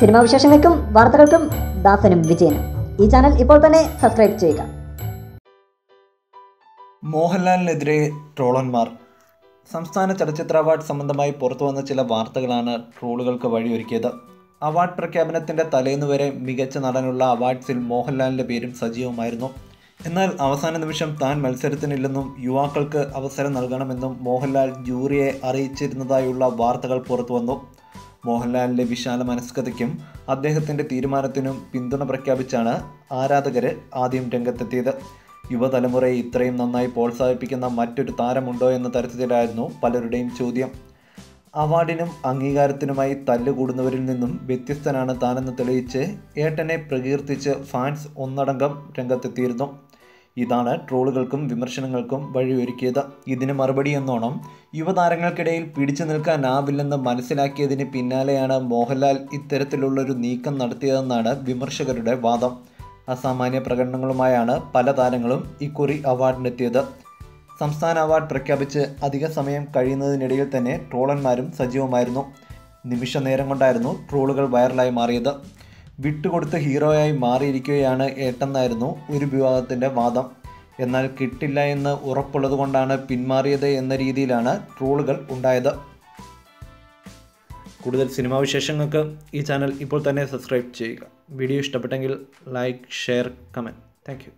Cinema വിശേഷങ്ങൾക്കും വാർത്തകൾക്കും ദാസനും വിജയനും. ഈ ചാനൽ ഇപ്പോൾ തന്നെ സബ്സ്ക്രൈബ് ചെയ്യുക. മോഹൻലാലിനെതിരെ ട്രോളന്മാർ. സംസ്ഥാന ചലച്ചിത്ര അവാർഡ് സംബന്ധമായി പുറത്തുവന്ന ചില വാർത്തകളാണ് ട്രോളുകൾക്ക് വഴിയൊരുക്കിയത്. അവാർഡ് പ്രഖ്യാപനത്തിന്റെ തലേന്ന് വരെ മികച്ച നടനുള്ള അവാർഡ്സിൽ മോഹൻലാലിന്റെ പേരും സജീവമായിരുന്നു. എന്നാൽ അവസാന നിമിഷം താൻ മത്സരത്തിനില്ലെന്നും യുവാക്കൾക്ക് അവസരം നൽകണമെന്നും മോഹൻലാൽ ജൂറിയെ അറിയിച്ചിരുന്നതായുള്ള വാർത്തകൾ പുറത്തുവന്നു. മോഹൻലാലിന്റെ വിശാല മനസ്കതയ്ക്കും അദ്ദേഹത്തിന്റെ തീരുമാനത്തിനും പിന്തുണ പ്രഖ്യാപിച്ചാണ് ആരാധകർ ആദ്യം രംഗത്തെത്തിയത്. യുവതലമുറയെ ഇത്രയും നന്നായി പ്രോത്സാഹിപ്പിക്കുന്ന മറ്റൊരു താരമുണ്ടോ എന്ന തരത്തിലായിരുന്നു പലരുടെയും ചോദ്യം. അവാർഡിനും അംഗീകാരത്തിനുമായി തല്ലുകൂടുന്നവരിൽ നിന്നും വ്യത്യസ്തനാണ് താനെന്ന് തെളിയിച്ച് ഏട്ടനെ പ്രകീർത്തിച്ച് ഫാൻസ് ഒന്നടങ്കം രംഗത്തെത്തിയിരുന്നു. ഇതാണ് ട്രോളുകൾക്കും വിമർശനങ്ങൾക്കും വഴിയൊരുക്കിയത്. ഇതിന് മറുപടി എന്നോണം യുവതാരങ്ങൾക്കിടയിൽ പിടിച്ചു നിൽക്കാനാവില്ലെന്ന് മനസ്സിലാക്കിയതിന് പിന്നാലെയാണ് മോഹൻലാൽ ഇത്തരത്തിലുള്ളൊരു നീക്കം നടത്തിയതെന്നാണ് വിമർശകരുടെ വാദം. അസാമാന്യ പ്രകടനങ്ങളുമായാണ് പല താരങ്ങളും ഇക്കുറി അവാർഡിനെത്തിയത്. സംസ്ഥാന അവാർഡ് പ്രഖ്യാപിച്ച് അധിക സമയം കഴിയുന്നതിനിടയിൽ തന്നെ ട്രോളന്മാരും സജീവമായിരുന്നു. നിമിഷ നേരം കൊണ്ടായിരുന്നു ട്രോളുകൾ വൈറലായി മാറിയത്. വിട്ടുകൊടുത്ത് ഹീറോയായി മാറിയിരിക്കുകയാണ് ഏട്ടെന്നായിരുന്നു ഒരു വിഭാഗത്തിന്റെ വാദം. എന്നാൽ കിട്ടില്ല എന്ന് ഉറപ്പുള്ളത് കൊണ്ടാണ് പിന്മാറിയത് എന്ന രീതിയിലാണ് ട്രോളുകൾ ഉണ്ടായത്. കൂടുതൽ സിനിമാ വിശേഷങ്ങൾക്ക് ഈ ചാനൽ ഇപ്പോൾ തന്നെ സബ്സ്ക്രൈബ് ചെയ്യുക. വീഡിയോ ഇഷ്ടപ്പെട്ടെങ്കിൽ ലൈക്ക് ഷെയർ കമന്റ്. താങ്ക്